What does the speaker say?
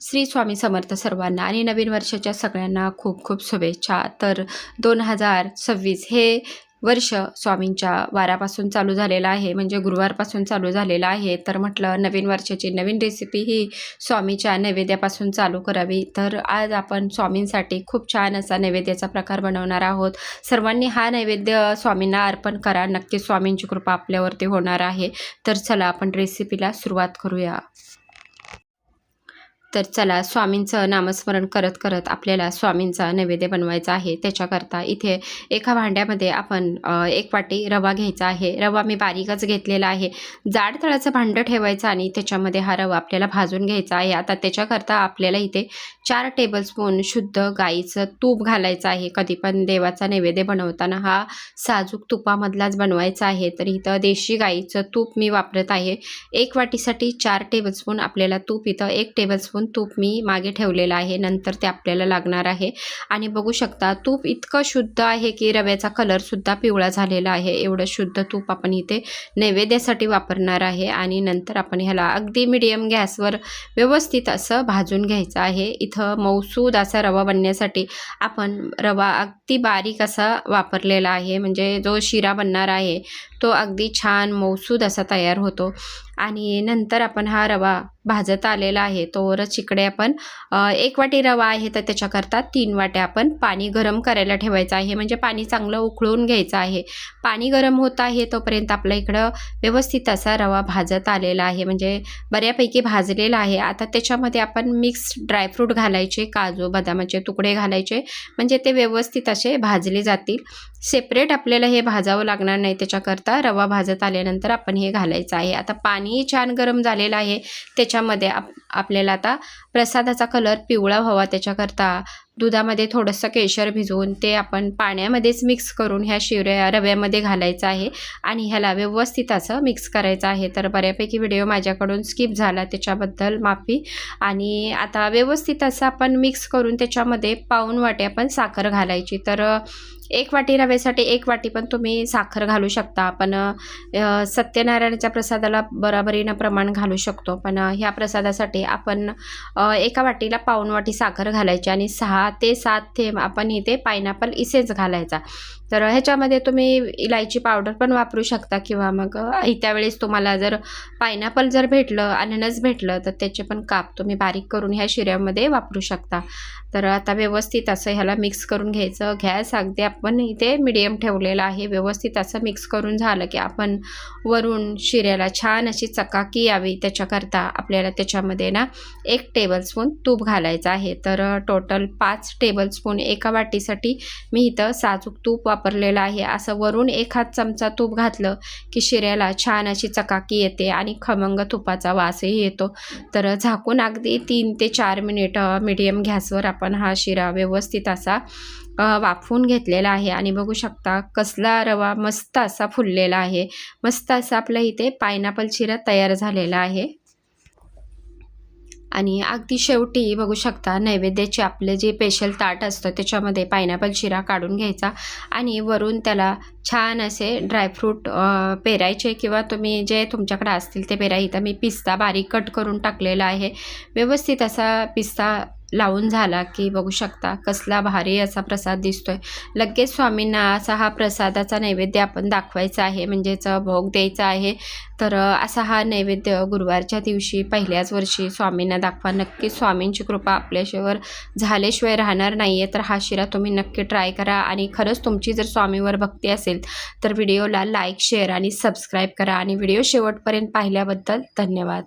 श्री स्वामी समर्थ सर्वांना आणि नवीन वर्षाच्या सगळ्यांना खूप खूप शुभेच्छा. तर दोन हजार सव्वीस हे वर्ष स्वामींच्या वारापासून चालू झालेलं आहे. म्हणजे गुरुवारपासून चालू झालेलं आहे. तर म्हटलं नवीन वर्षाची नवीन रेसिपी ही स्वामीच्या नैवेद्यापासून चालू करावी. तर आज आपण स्वामींसाठी खूप छान असा नैवेद्याचा प्रकार बनवणार आहोत. सर्वांनी हा नैवेद्य स्वामींना अर्पण करा. नक्की स्वामींची कृपा आपल्यावरती होणार आहे. तर चला आपण रेसिपीला सुरुवात करूया. तर चला स्वामींचं नामस्मरण करत करत आपल्याला स्वामींचा नैवेद्य बनवायचा आहे. त्याच्याकरता इथे एका भांड्यामध्ये आपण एक वाटी रवा घ्यायचा आहे. रवा मी बारीकच घेतलेला आहे. जाड तळाचं भांडं ठेवायचं आणि त्याच्यामध्ये हा रवा आपल्याला भाजून घ्यायचा आहे. आता त्याच्याकरता आपल्याला इथे चार टेबलस्पून शुद्ध गाईचं तूप घालायचं आहे. कधी पण देवाचा नैवेद्य बनवताना हा साजूक तुपामधलाच बनवायचा आहे. तर इथं देशी गाईचं तूप मी वापरत आहे. एक वाटीसाठी चार टेबलस्पून आपल्याला तूप इथं एक टेबलस्पून तूप मी मागे ठेवलेलं आहे. नंतर ते आपल्याला लागणार आहे. आणि बघू शकता तूप इतकं शुद्ध आहे की रव्याचा कलरसुद्धा पिवळा झालेला आहे. एवढं शुद्ध तूप आपण इथे नैवेद्यासाठी वापरणार आहे. आणि नंतर आपण ह्याला अगदी मिडियम गॅसवर व्यवस्थित असं भाजून घ्यायचं आहे. इथं मौसूद असा रवा बनण्यासाठी आपण रवा अगदी बारीक असा वापरलेला आहे. म्हणजे जो शिरा बनणार आहे तो अगदी छान मौसूद असा तयार होतो. आणि नंतर आपण हा रवा भाजत आलेला आहे. तोवरच इकडे आपण एक वाटी रवा आहे तर त्याच्याकरता तीन वाट्या आपण पाणी गरम करायला ठेवायचं आहे. म्हणजे पाणी चांगलं उकळून घ्यायचं आहे. पाणी गरम होत आहे तोपर्यंत आपल्या इकडं व्यवस्थित असा रवा भाजत आलेला आहे. म्हणजे बऱ्यापैकी भाजलेला आहे. आता त्याच्यामध्ये आपण मिक्स ड्रायफ्रूट घालायचे काजू बदामाचे तुकडे घालायचे. म्हणजे ते व्यवस्थित असे भाजले जातील. सेपरेट आपल्याला हे भाजावं लागणार नाही त्याच्याकरता रवा भाजत आल्यानंतर आपण हे घालायचं आहे. आता पाणी छान गरम झालेलं आहे त्याच्यामध्ये आप आपल्याला आता प्रसादाचा कलर पिवळा व्हावा त्याच्याकरता दुधामध्ये थोडंसं केशर भिजवून ते आपण पाण्यामध्येच मिक्स करून ह्या शिवऱ्या रव्यामध्ये घालायचं आहे. आणि ह्याला व्यवस्थित असं मिक्स करायचं आहे. तर बऱ्यापैकी व्हिडिओ माझ्याकडून स्किप झाला त्याच्याबद्दल माफी. आणि आता व्यवस्थित असं आपण मिक्स करून त्याच्यामध्ये पाऊन वाटी आपण साखर घालायची. तर एक वाटी रव्यासाठी एक वाटी पण तुम्ही साखर घालू शकता. आपण सत्यनारायणाच्या प्रसादाला बराबरीनं प्रमाण घालू शकतो. पण ह्या प्रसादासाठी आपण एका वाटीला पाऊण वाटी साखर घालायची आणि सहा ते सात थेंब आपण इथे पायनॅपल इसेच घालायचा. तर ह्याच्यामध्ये तुम्ही इलायची पावडर पण वापरू शकता किंवा मग त्यावेळेस तुम्हाला जर पायनॅपल जर भेटलं अननस भेटलं तर त्याचे पण काप तुम्ही बारीक करून ह्या शिऱ्यामध्ये वापरू शकता. तर आता व्यवस्थित असं ह्याला मिक्स करून घ्यायचं. गॅस अगदी आपण इथे मिडियम ठेवलेला आहे. व्यवस्थित असं मिक्स करून झालं की आपण वरून शिऱ्याला छान अशी चकाकी यावी. त्याच्याकरता आपल्याला त्याच्यामध्ये ना एक टेबलस्पून तूप घालायचं आहे. तर टोटल पाच टेबलस्पून एका वाटीसाठी मी इथं साजूक तूप वापरलेलं आहे. असं वरून एक हात चमचा तूप घातलं की शिऱ्याला छान अशी चकाकी येते आणि खमंग तुपाचा वासही येतो. तर झाकून अगदी तीन ते चार मिनिट मिडियम गॅसवर आपण हा शिरा व्यवस्थित असा वाफवून घेतलेला आहे. आणि बघू शकता कसला रवा मस्त असा फुललेला आहे. मस्त असा आपल्या इथे पायनॅपल शिरा तयार झालेला आहे. आणि अगदी शेवटी बघू शकता नैवेद्याचे आपले जे स्पेशल ताट असतं त्याच्यामध्ये पायनॅपल शिरा काढून घ्यायचा आणि वरून त्याला छान असे ड्रायफ्रूट पेरायचे किंवा तुम्ही जे तुमच्याकडे असतील ते पेरा. इथं मी पिस्ता बारीक कट करून टाकलेला आहे. व्यवस्थित असा पिस्ता लावून झाला की बघू शकता कसला भारी असा प्रसाद दिसतोय. लगेच स्वामींना असा हा प्रसादाचा नैवेद्य आपण दाखवायचा आहे. म्हणजेच भोग द्यायचा आहे. तर असा हा नैवेद्य गुरुवारच्या दिवशी पहिल्याच वर्षी स्वामींना दाखवा. नक्की स्वामींची कृपा आपल्याशिवर झाल्याशिवाय राहणार नाही आहे तर हा शिरा तुम्ही नक्की ट्राय करा आणि खरंच तुमची जर स्वामीवर भक्ती असेल तर व्हिडिओला लाईक शेअर आणि सबस्क्राईब करा. आणि व्हिडिओ शेवटपर्यंत पाहिल्याबद्दल धन्यवाद.